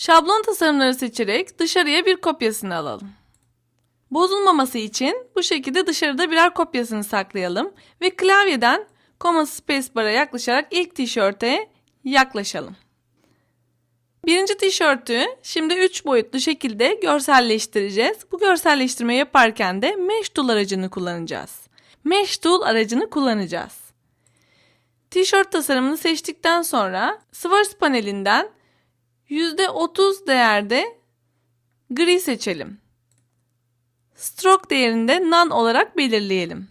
Şablon tasarımları seçerek dışarıya bir kopyasını alalım. Bozulmaması için bu şekilde dışarıda birer kopyasını saklayalım ve klavyeden Command Spacebar'a yaklaşarak ilk tişörte yaklaşalım. Birinci tişörtü şimdi 3 boyutlu şekilde görselleştireceğiz. Bu görselleştirme yaparken de Mesh Tool aracını kullanacağız. Mesh Tool aracını kullanacağız. Tişört tasarımını seçtikten sonra Swatch panelinden %30 değerde gri seçelim. Stroke değerinde none olarak belirleyelim.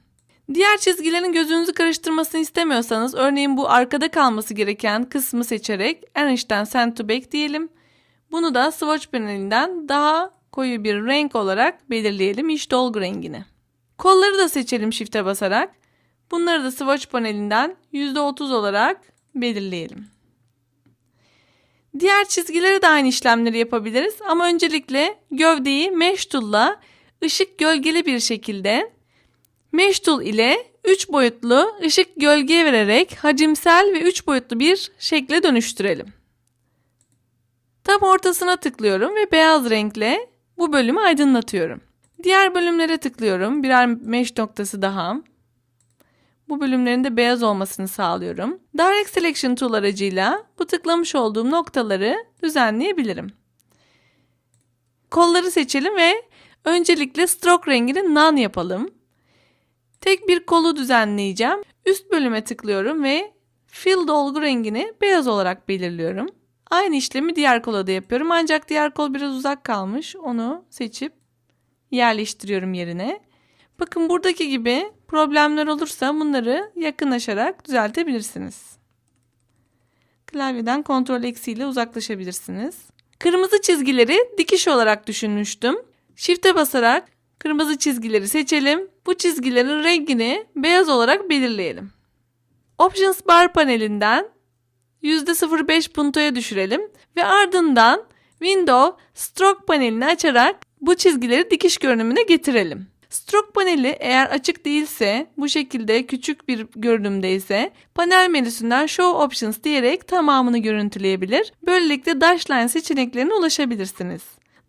Diğer çizgilerin gözünüzü karıştırmasını istemiyorsanız örneğin bu arkada kalması gereken kısmı seçerek Arrange'den Send to Back diyelim. Bunu da Swatch panelinden daha koyu bir renk olarak belirleyelim iç dolgu rengini. Kolları da seçelim Shift'e basarak. Bunları da Swatch panelinden %30 olarak belirleyelim. Diğer çizgilere de aynı işlemleri yapabiliriz ama öncelikle gövdeyi Mesh Tool'la ışık gölgeli bir şekilde Mesh Tool ile 3 boyutlu ışık gölge vererek hacimsel ve 3 boyutlu bir şekle dönüştürelim. Tam ortasına tıklıyorum ve beyaz renkle bu bölümü aydınlatıyorum. Diğer bölümlere tıklıyorum. Birer mesh noktası daha. Bu bölümlerin de beyaz olmasını sağlıyorum. Direct Selection Tool aracıyla bu tıklamış olduğum noktaları düzenleyebilirim. Kolları seçelim ve öncelikle stroke rengini none yapalım. Tek bir kolu düzenleyeceğim. Üst bölüme tıklıyorum ve fill dolgu rengini beyaz olarak belirliyorum. Aynı işlemi diğer kola da yapıyorum ancak diğer kol biraz uzak kalmış. Onu seçip yerleştiriyorum yerine. Bakın buradaki gibi problemler olursa bunları yakınlaşarak düzeltebilirsiniz. Klavyeden kontrol eksiyle uzaklaşabilirsiniz. Kırmızı çizgileri dikiş olarak düşünmüştüm. Shift'e basarak kırmızı çizgileri seçelim. Bu çizgilerin rengini beyaz olarak belirleyelim. Options bar panelinden %05 puntoya düşürelim ve ardından Window Stroke panelini açarak bu çizgileri dikiş görünümüne getirelim. Stroke paneli eğer açık değilse bu şekilde küçük bir görünümdeyse panel menüsünden Show Options diyerek tamamını görüntüleyebilir. Böylelikle Dashline seçeneklerine ulaşabilirsiniz.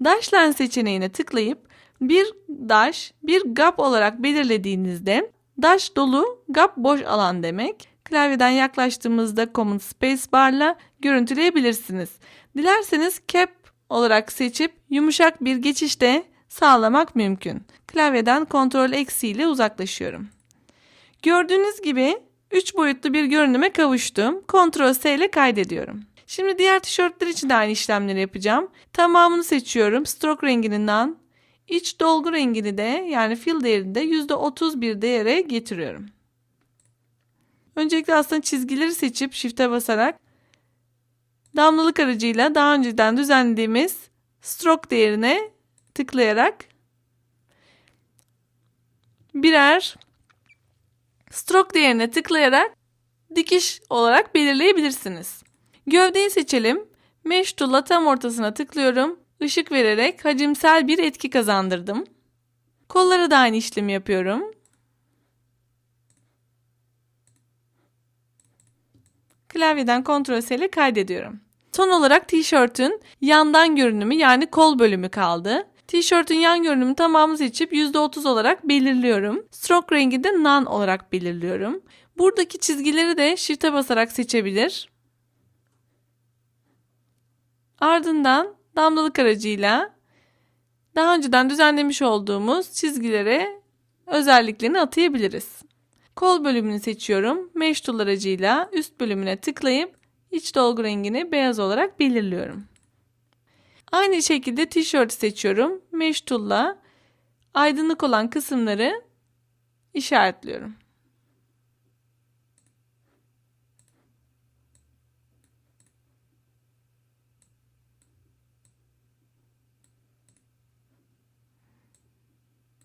Dashline seçeneğine tıklayıp bir dash, bir gap olarak belirlediğinizde dash dolu, gap boş alan demek. Klavyeden yaklaştığımızda Command Spacebar'la görüntüleyebilirsiniz. Dilerseniz cap olarak seçip yumuşak bir geçiş de sağlamak mümkün. Klavyeden Ctrl eksi ile uzaklaşıyorum. Gördüğünüz gibi 3 boyutlu bir görünüme kavuştum. Ctrl S ile kaydediyorum. Şimdi diğer tişörtler için de aynı işlemleri yapacağım. Tamamını seçiyorum. Stroke rengininden iç dolgu rengini de yani fill değerini de %30 bir değere getiriyorum. Öncelikle aslında çizgileri seçip shift'e basarak damlalık aracıyla daha önceden düzenlediğimiz stroke değerine tıklayarak birer stroke değerine tıklayarak dikiş olarak belirleyebilirsiniz. Gövdeyi seçelim. Mesh Tool'a tam ortasına tıklıyorum. Işık vererek hacimsel bir etki kazandırdım. Kollara da aynı işlemi yapıyorum. Klavyeden Ctrl S ile kaydediyorum. Son olarak tişörtün yandan görünümü yani kol bölümü kaldı. Tişörtün yan görünümü tamamı seçip %30 olarak belirliyorum. Stroke rengi de none olarak belirliyorum. Buradaki çizgileri de shift'e basarak seçebilir. Ardından damlalık aracıyla daha önceden düzenlemiş olduğumuz çizgilere özelliklerini atayabiliriz. Kol bölümünü seçiyorum. Mesh Tool aracıyla üst bölümüne tıklayıp iç dolgu rengini beyaz olarak belirliyorum. Aynı şekilde tişörtü seçiyorum. Mesh Tool'la aydınlık olan kısımları işaretliyorum.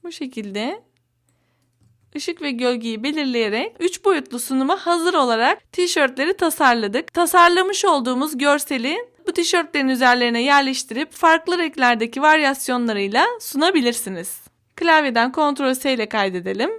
Bu şekilde ışık ve gölgeyi belirleyerek 3 boyutlu sunuma hazır olarak tişörtleri tasarladık. Tasarlamış olduğumuz görseli bu tişörtlerin üzerlerine yerleştirip farklı renklerdeki varyasyonlarıyla sunabilirsiniz. Klavyeden Ctrl S ile kaydedelim.